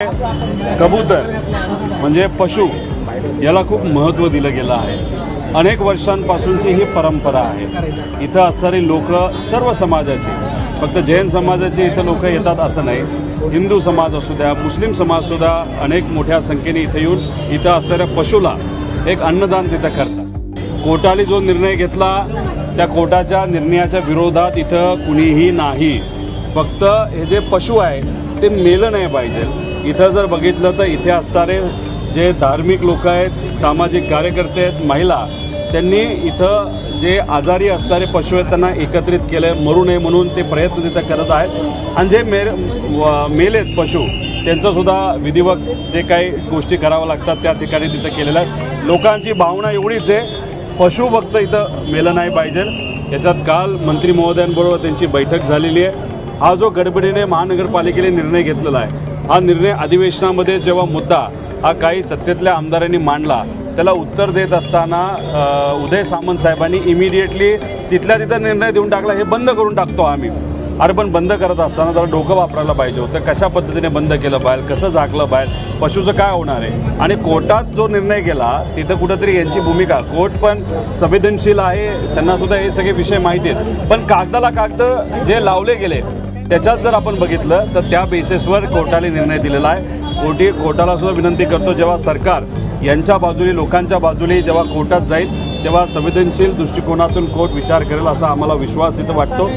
कबूतर म्हणजे पशु याला खूप महत्त्व दिलं गेलं आहे. अनेक वर्षांपासूनची ही परंपरा आहे. इथं असणारी लोक सर्व समाजाची फक्त जैन समाजाचे इथं लोक येतात असं नाही. हिंदू समाज असू द्या मुस्लिम समाजसुद्धा अनेक मोठ्या संख्येने इथं येऊन इथं असणाऱ्या पशुला एक अन्नदान तिथं करतात. कोर्टाने जो निर्णय घेतला त्या कोर्टाच्या निर्णयाच्या विरोधात इथं कुणीही नाही. फक्त हे जे पशु आहे ते मेलं नाही पाहिजे. इथं जर बघितलं तर इथे असणारे जे धार्मिक लोक आहेत सामाजिक कार्यकर्ते आहेत महिला त्यांनी इथं जे आजारी असणारे पशु आहेत त्यांना एकत्रित केलं मरू नये म्हणून ते प्रयत्न तिथं करत आहेत. आणि जे मे व- मेलेत पशु त्यांचंसुद्धा विधिवत जे काही गोष्टी कराव्या लागतात त्या ठिकाणी तिथं केलेल्या आहेत. लोकांची भावना एवढीच आहे पशु फक्त इथं मेलं नाही पाहिजे. याच्यात काल मंत्री महोदयांबरोबर त्यांची बैठक झालेली आहे. हा जो गडबडीने महानगरपालिकेने निर्णय घेतलेला आहे हा निर्णय अधिवेशनामध्ये जेव्हा मुद्दा हा काही सत्तेतल्या आमदारांनी मांडला त्याला उत्तर देत असताना उदय सामंत साहेबांनी इमिडिएटली तिथल्या तिथं निर्णय देऊन टाकला हे बंद करून टाकतो आम्ही. अरे पण बंद करत असताना जरा डोकं वापरायला पाहिजे होतं कशा पद्धतीने बंद केलं पाहिजे कसं झाकलं पाहिजे पशुचं काय होणार आहे? आणि कोर्टात जो निर्णय केला तिथं कुठंतरी यांची भूमिका कोर्ट पण संवेदनशील आहे त्यांना सुद्धा हे सगळे विषय माहिती आहेत. पण कागदाला कागद जे लावले गेले त्याच्यात जर आपण बघितलं तर त्या बेसिसवर कोर्टाने निर्णय दिलेला आहे. कोर्टी कोर्टाला सुद्धा विनंती करतो जेव्हा सरकार यांच्या बाजूने लोकांच्या बाजूने जेव्हा कोर्टात जाईल तेव्हा संवेदनशील दृष्टिकोनातून कोर्ट विचार करेल असा आम्हाला विश्वास इथं वाटतो.